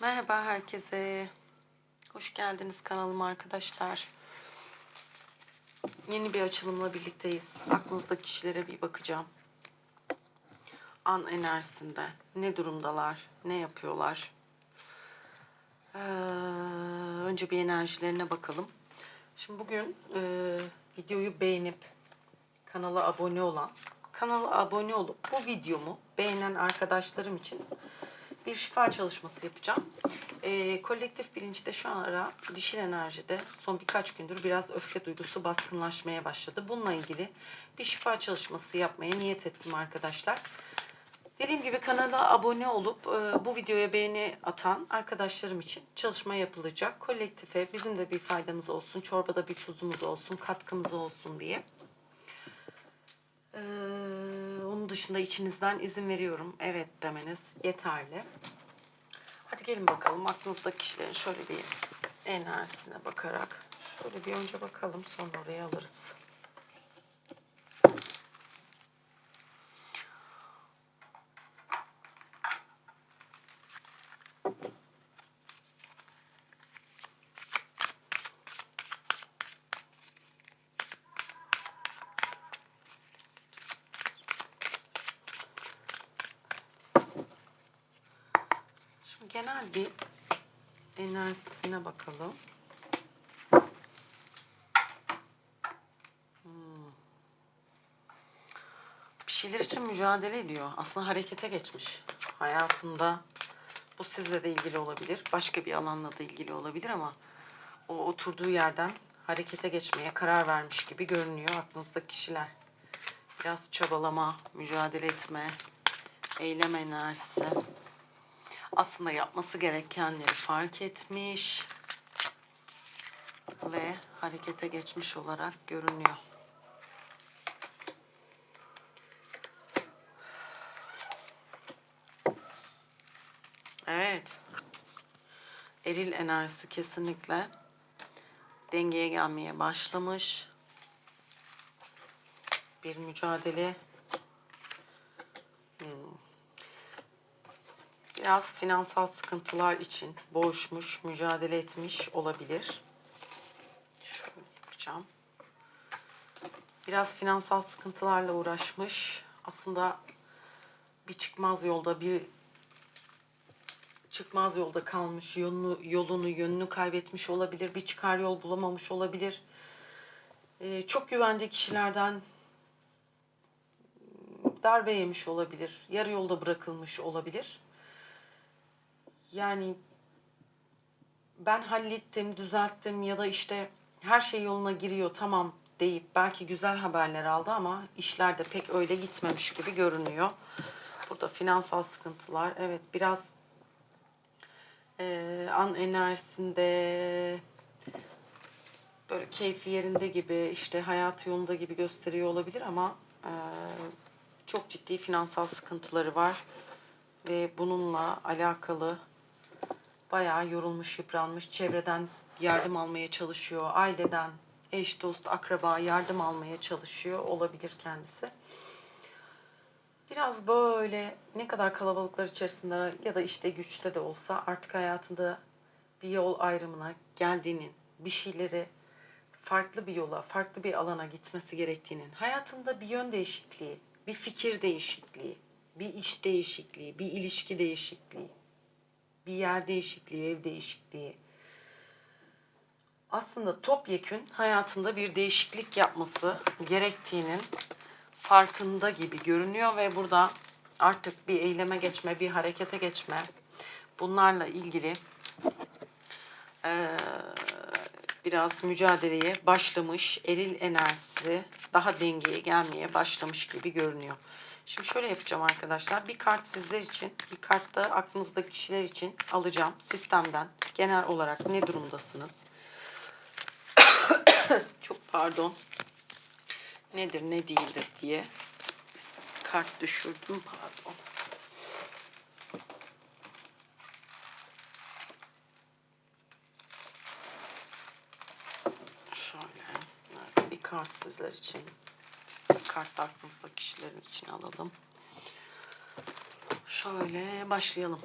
Merhaba herkese. Hoş geldiniz kanalıma arkadaşlar. Yeni bir açılımla birlikteyiz. Aklınızdaki kişilere bir bakacağım. An enerjisinde ne durumdalar, ne yapıyorlar. Ee, önce bir enerjilerine bakalım. Şimdi bugün e, videoyu beğenip kanala abone olan, kanala abone olup bu videomu beğenen arkadaşlarım için bir şifa çalışması yapacağım. Ee, kolektif bilinçte şu ara dişil enerjide son birkaç gündür biraz öfke duygusu baskınlaşmaya başladı. Bununla ilgili bir şifa çalışması yapmaya niyet ettim arkadaşlar. Dediğim gibi kanala abone olup e, bu videoya beğeni atan arkadaşlarım için çalışma yapılacak. Kolektife bizim de bir faydamız olsun, çorbada bir tuzumuz olsun, katkımız olsun diye. Ee, onun dışında içinizden izin veriyorum. Evet demeniz yeterli. Hadi gelin bakalım aklınızdaki kişilerin şöyle bir enerjisine bakarak. Şöyle bir önce bakalım sonra oraya alırız. Genel bir enerjisine bakalım. Hmm. Bir şeyler için mücadele ediyor. Aslında harekete geçmiş. Hayatında bu sizle de ilgili olabilir. Başka bir alanla da ilgili olabilir ama o oturduğu yerden harekete geçmeye karar vermiş gibi görünüyor aklınızdaki kişiler. Biraz çabalama, mücadele etme, eylem enerjisi aslında yapması gerekenleri fark etmiş ve harekete geçmiş olarak görünüyor. Evet. Eril enerjisi kesinlikle dengeye gelmeye başlamış. Bir mücadele biraz finansal sıkıntılar için boğuşmuş, mücadele etmiş olabilir. Şöyle yapacağım. Biraz finansal sıkıntılarla uğraşmış. Aslında bir çıkmaz yolda bir çıkmaz yolda kalmış, yolunu, yolunu, yönünü kaybetmiş olabilir, bir çıkar yol bulamamış olabilir. Ee, çok güvendiği kişilerden darbe yemiş olabilir, yarı yolda bırakılmış olabilir. Yani ben hallettim, düzelttim ya da işte her şey yoluna giriyor tamam deyip belki güzel haberler aldı ama işler de pek öyle gitmemiş gibi görünüyor. Burada finansal sıkıntılar. Evet biraz e, an enerjisinde böyle keyfi yerinde gibi işte hayatı yolunda gibi gösteriyor olabilir ama e, çok ciddi finansal sıkıntıları var ve bununla alakalı bayağı yorulmuş, yıpranmış. Çevreden yardım almaya çalışıyor. Aileden, eş, dost, akraba yardım almaya çalışıyor olabilir kendisi. Biraz böyle ne kadar kalabalıklar içerisinde ya da işte güçte de olsa artık hayatında bir yol ayrımına geldiğinin, bir şeyleri farklı bir yola, farklı bir alana gitmesi gerektiğinin, hayatında bir yön değişikliği, bir fikir değişikliği, bir iş değişikliği, bir ilişki değişikliği, bir yer değişikliği, ev değişikliği. Aslında topyekün hayatında bir değişiklik yapması gerektiğinin farkında gibi görünüyor ve burada artık bir eyleme geçme, bir harekete geçme bunlarla ilgili e, biraz mücadeleye başlamış, eril enerjisi daha dengeye gelmeye başlamış gibi görünüyor. Şimdi şöyle yapacağım arkadaşlar. Bir kart sizler için, bir kart da aklınızdaki kişiler için alacağım sistemden. Genel olarak ne durumdasınız? Çok pardon. Nedir ne değildir diye kart düşürdüm pardon. Şöyle bir kart sizler için. Bir kart da aklınızdaki kişilerin için alalım. Şöyle başlayalım.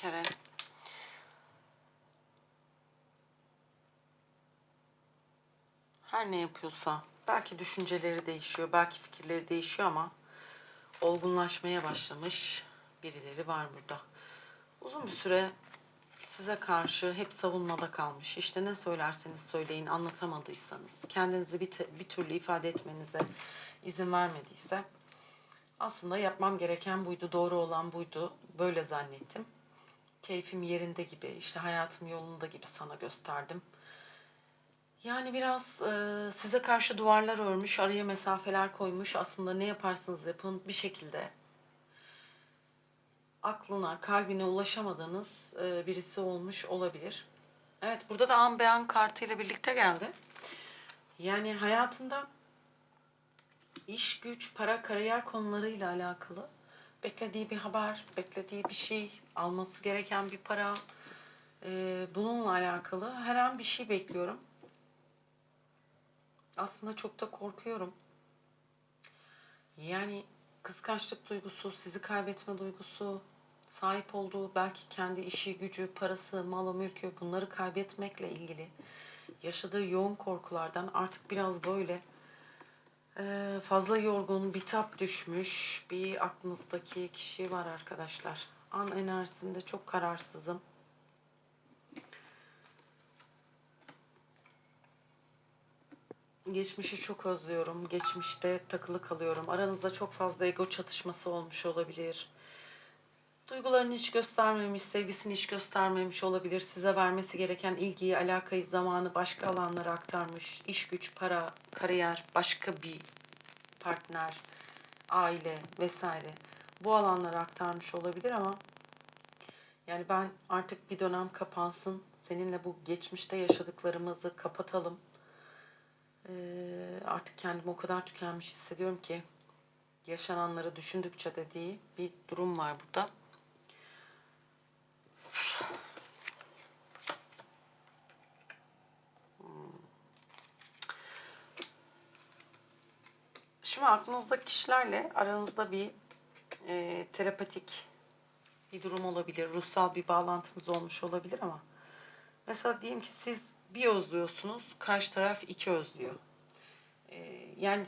Kere. Her ne yapıyorsa belki düşünceleri değişiyor, belki fikirleri değişiyor ama olgunlaşmaya başlamış birileri var burada. Uzun bir süre size karşı hep savunmada kalmış. İşte ne söylerseniz söyleyin anlatamadıysanız, kendinizi bir, bir türlü ifade etmenize izin vermediyse aslında yapmam gereken buydu, doğru olan buydu. Böyle zannettim. Keyfim yerinde gibi, işte hayatım yolunda gibi sana gösterdim. Yani biraz e, size karşı duvarlar örmüş, araya mesafeler koymuş. Aslında ne yaparsanız yapın bir şekilde aklına, kalbine ulaşamadığınız e, birisi olmuş olabilir. Evet, burada da an beyan kartıyla birlikte geldi. Yani hayatında iş, güç, para, kariyer konularıyla alakalı beklediği bir haber, beklediği bir şey, alması gereken bir para, e, bununla alakalı her an bir şey bekliyorum. Aslında çok da korkuyorum. Yani kıskançlık duygusu, sizi kaybetme duygusu, sahip olduğu belki kendi işi, gücü, parası, malı, mülkü bunları kaybetmekle ilgili yaşadığı yoğun korkulardan artık biraz böyle eee, fazla yorgun, bitap düşmüş bir aklınızdaki kişi var arkadaşlar. An enerjisinde çok kararsızım. Geçmişi çok özlüyorum. Geçmişte takılı kalıyorum. Aranızda çok fazla ego çatışması olmuş olabilir. Duygularını hiç göstermemiş, sevgisini hiç göstermemiş olabilir. Size vermesi gereken ilgiyi, alakayı, zamanı başka alanlara aktarmış. İş güç, para, kariyer, başka bir partner, aile vesaire. Bu alanlara aktarmış olabilir ama yani ben artık bir dönem kapansın. Seninle bu geçmişte yaşadıklarımızı kapatalım. Ee, artık kendimi o kadar tükenmiş hissediyorum ki yaşananları düşündükçe dediği bir durum var burada. Şimdi aklınızdaki kişilerle aranızda bir e, terapatik bir durum olabilir, ruhsal bir bağlantınız olmuş olabilir ama mesela diyelim ki siz bir özlüyorsunuz, karşı taraf iki özlüyor. Ee, yani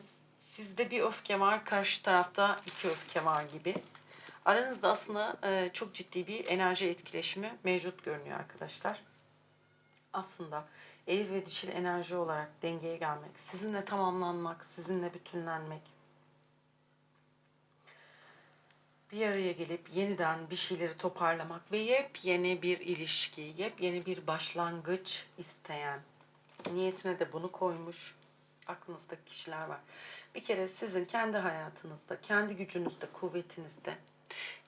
sizde bir öfke var, karşı tarafta iki öfke var gibi. Aranızda aslında e, çok ciddi bir enerji etkileşimi mevcut görünüyor arkadaşlar. Aslında eril ve dişil enerji olarak dengeye gelmek, sizinle tamamlanmak, sizinle bütünlenmek, bir araya gelip yeniden bir şeyleri toparlamak ve yepyeni bir ilişki, yepyeni bir başlangıç isteyen, niyetine de bunu koymuş aklınızdaki kişiler var. Bir kere sizin kendi hayatınızda, kendi gücünüzde, kuvvetinizde,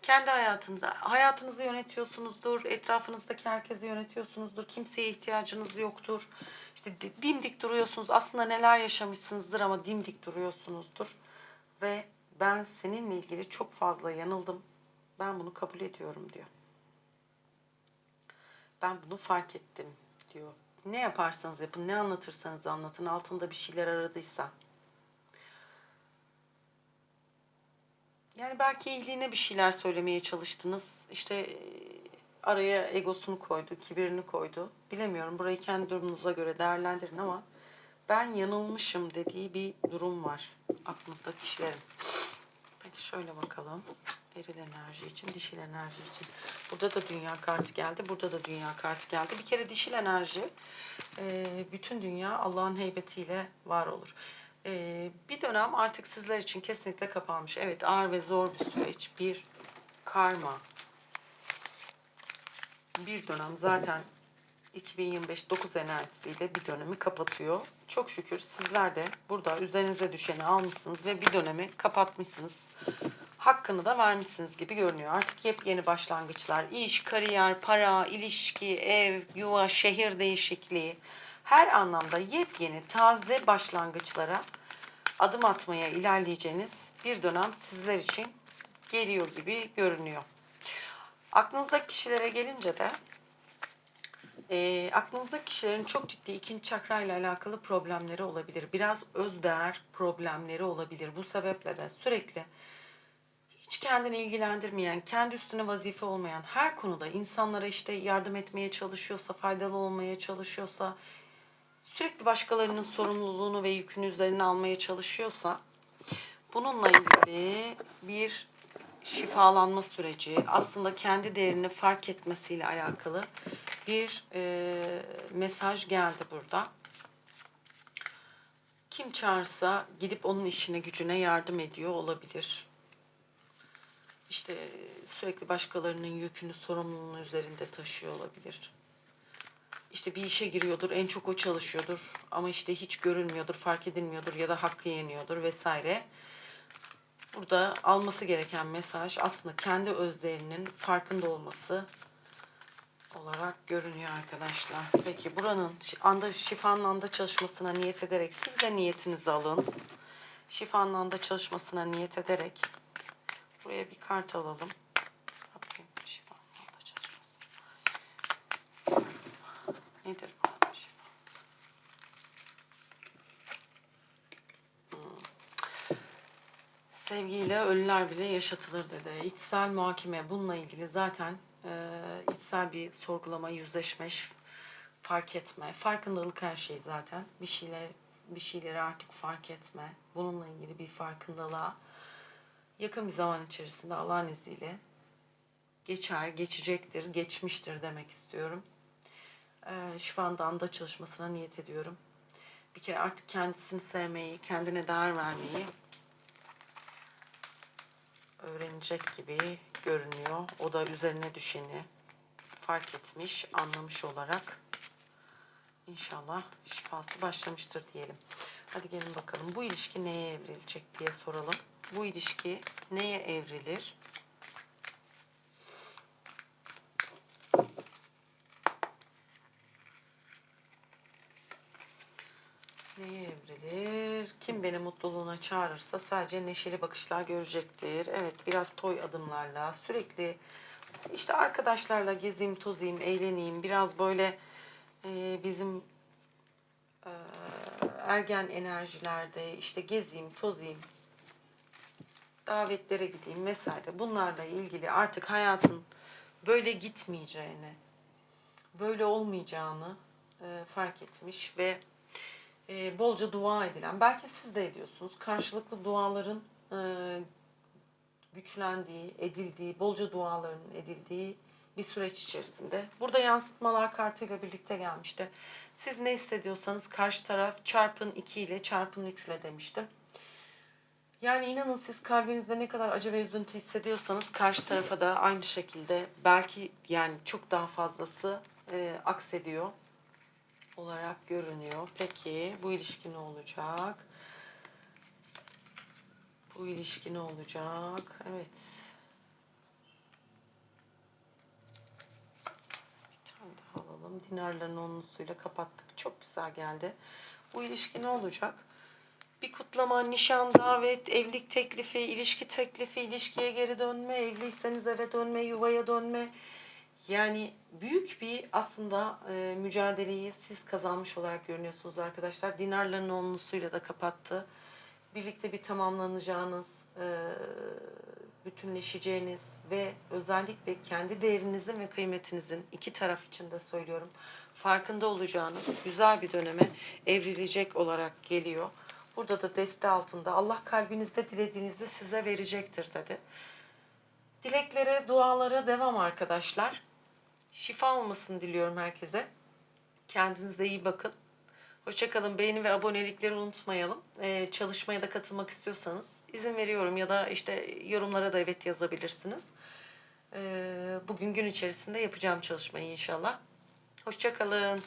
kendi hayatınıza, hayatınızı yönetiyorsunuzdur, etrafınızdaki herkesi yönetiyorsunuzdur, kimseye ihtiyacınız yoktur. İşte di- dimdik duruyorsunuz, aslında neler yaşamışsınızdır ama dimdik duruyorsunuzdur. Ve ben seninle ilgili çok fazla yanıldım, ben bunu kabul ediyorum diyor. Ben bunu fark ettim diyor. Ne yaparsanız yapın, ne anlatırsanız anlatın, altında bir şeyler aradıysa. Yani belki iyiliğine bir şeyler söylemeye çalıştınız. İşte e, araya egosunu koydu, kibirini koydu. Bilemiyorum, burayı kendi durumunuza göre değerlendirin ama ben yanılmışım dediği bir durum var aklınızda kişilerin. Peki şöyle bakalım. Eril enerji için, dişil enerji için. Burada da dünya kartı geldi. Burada da dünya kartı geldi. Bir kere dişil enerji e, bütün dünya Allah'ın heybetiyle var olur. E, bir dönem artık sizler için kesinlikle kapanmış. Evet ağır ve zor bir süreç. Bir karma. Bir dönem zaten 2025 9 enerjisiyle bir dönemi kapatıyor. Çok şükür sizler de burada üzerinize düşeni almışsınız ve bir dönemi kapatmışsınız. Hakkını da vermişsiniz gibi görünüyor. Artık yepyeni başlangıçlar, iş, kariyer, para, ilişki, ev, yuva, şehir değişikliği her anlamda yepyeni, taze başlangıçlara adım atmaya ilerleyeceğiniz bir dönem sizler için geliyor gibi görünüyor. Aklınızdaki kişilere gelince de e, aklınızdaki kişilerin çok ciddi ikinci çakra ile alakalı problemleri olabilir. Biraz özdeğer problemleri olabilir. Bu sebeple de sürekli hiç kendini ilgilendirmeyen, kendi üstüne vazife olmayan her konuda insanlara işte yardım etmeye çalışıyorsa, faydalı olmaya çalışıyorsa, sürekli başkalarının sorumluluğunu ve yükünü üzerine almaya çalışıyorsa bununla ilgili bir şifalanma süreci, aslında kendi değerini fark etmesiyle alakalı bir e, mesaj geldi burada. Kim çağırsa gidip onun işine gücüne yardım ediyor olabilir. İşte sürekli başkalarının yükünü, sorumluluğunu üzerinde taşıyor olabilir. İşte bir işe giriyordur, en çok o çalışıyordur ama işte hiç görülmüyordur, fark edilmiyordur ya da hakkı yeniyordur vesaire. Burada alması gereken mesaj aslında kendi özlerinin farkında olması olarak görünüyor arkadaşlar. Peki buranın anda şifanın anda çalışmasına niyet ederek siz de niyetinizi alın. Şifanın anda çalışmasına niyet ederek buraya bir kart alalım. Rabbim şifanın anda çalışması. Nedir bu şifa? Sevgiyle ölüler bile yaşatılır dedi. İçsel muhakeme bununla ilgili zaten e, içsel bir sorgulama, yüzleşme, ş- fark etme, farkındalık her şey zaten. Bir şeyler bir şeyleri artık fark etme. Bununla ilgili bir farkındalığa yakın bir zaman içerisinde Allah'ın izniyle geçer, geçecektir, geçmiştir demek istiyorum. E, şifanın anda çalışmasına niyet ediyorum. Bir kere artık kendisini sevmeyi, kendine değer vermeyi öğrenecek gibi görünüyor. O da üzerine düşeni fark etmiş, anlamış olarak inşallah şifası başlamıştır diyelim. Hadi gelin bakalım bu ilişki neye evrilecek diye soralım. Bu ilişki neye evrilir? Neye evrilir? Kim beni mutluluğuna çağırırsa sadece neşeli bakışlar görecektir. Evet biraz toy adımlarla sürekli işte arkadaşlarla gezeyim, tozayım, eğleneyim. Biraz böyle e, bizim e, ergen enerjilerde işte gezeyim, tozayım, davetlere gideyim vesaire. Bunlarla ilgili artık hayatın böyle gitmeyeceğini, böyle olmayacağını e, fark etmiş ve e, bolca dua edilen, belki siz de ediyorsunuz, karşılıklı duaların e, güçlendiği, edildiği, bolca duaların edildiği bir süreç içerisinde. Burada yansıtmalar kartıyla birlikte gelmişti. Siz ne hissediyorsanız karşı taraf çarpın 2 ile çarpın 3 ile demiştim. Yani inanın siz kalbinizde ne kadar acı ve üzüntü hissediyorsanız karşı tarafa da aynı şekilde belki yani çok daha fazlası e, aksediyor olarak görünüyor. Peki bu ilişki ne olacak? Bu ilişki ne olacak? Evet. Bir tane daha alalım. Dinarların onlusuyla kapattık. Çok güzel geldi. Bu ilişki ne olacak? Bir kutlama, nişan, davet, evlilik teklifi, ilişki teklifi, ilişkiye geri dönme, evliyseniz eve dönme, yuvaya dönme. Yani büyük bir aslında e, mücadeleyi siz kazanmış olarak görünüyorsunuz arkadaşlar. Dinarların onlusuyla da kapattı. Birlikte bir tamamlanacağınız, e, bütünleşeceğiniz ve özellikle kendi değerinizin ve kıymetinizin iki taraf için de söylüyorum farkında olacağınız güzel bir döneme evrilecek olarak geliyor. Burada da deste altında Allah kalbinizde dilediğinizi size verecektir dedi. Dileklere, dualara devam arkadaşlar. Şifa olmasını diliyorum herkese. Kendinize iyi bakın. Hoşçakalın. Beğeni ve abonelikleri unutmayalım. Ee, çalışmaya da katılmak istiyorsanız izin veriyorum ya da işte yorumlara da evet yazabilirsiniz. Ee, bugün gün içerisinde yapacağım çalışmayı inşallah. Hoşçakalın.